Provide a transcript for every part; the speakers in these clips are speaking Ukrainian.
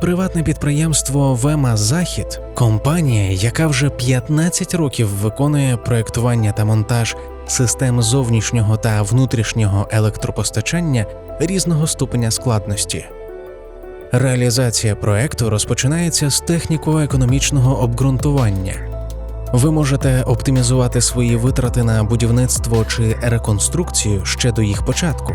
Приватне підприємство Вема Захід компанія, яка вже 15 років виконує проектування та монтаж систем зовнішнього та внутрішнього електропостачання різного ступеня складності. Реалізація проекту розпочинається з техніко-економічного обґрунтування. Ви можете оптимізувати свої витрати на будівництво чи реконструкцію ще до їх початку.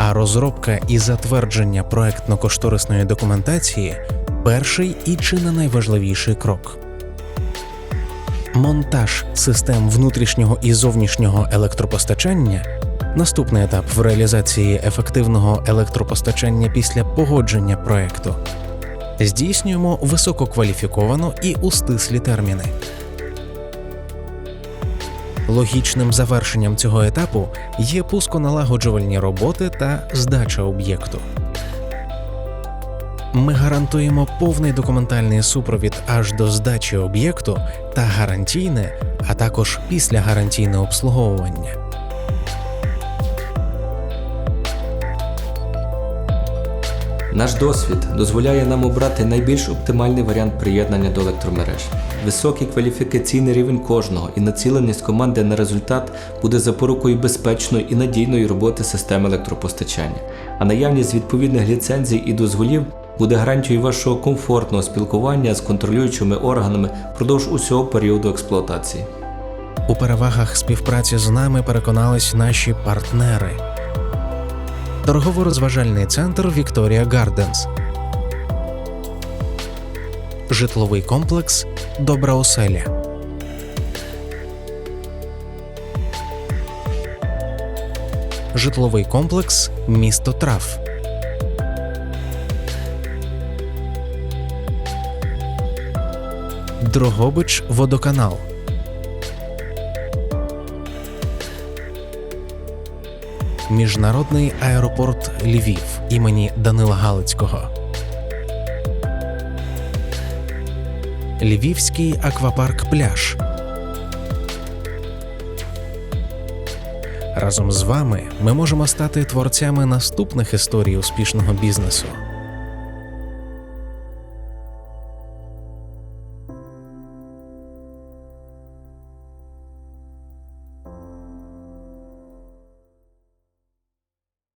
А розробка і затвердження проектно-кошторисної документації перший і чи не найважливіший крок. Монтаж систем внутрішнього і зовнішнього електропостачання наступний етап в реалізації ефективного електропостачання після погодження проекту. Здійснюємо висококваліфіковано і у стислі терміни. Логічним завершенням цього етапу є пусконалагоджувальні роботи та здача об'єкту. Ми гарантуємо повний документальний супровід аж до здачі об'єкту та гарантійне, а також післягарантійне обслуговування. Наш досвід дозволяє нам обрати найбільш оптимальний варіант приєднання до електромереж. Високий кваліфікаційний рівень кожного і націленість команди на результат буде запорукою безпечної і надійної роботи системи електропостачання. А наявність відповідних ліцензій і дозволів буде гарантією вашого комфортного спілкування з контролюючими органами впродовж усього періоду експлуатації. У перевагах співпраці з нами переконались наші партнери. Торгово-розважальний центр Вікторія Гарденс. Житловий комплекс Добра оселя. Житловий комплекс Місто Трав. Дрогобич Водоканал. Міжнародний аеропорт Львів імені Данила Галицького. Львівський аквапарк Пляж. Разом з вами ми можемо стати творцями наступних історій успішного бізнесу.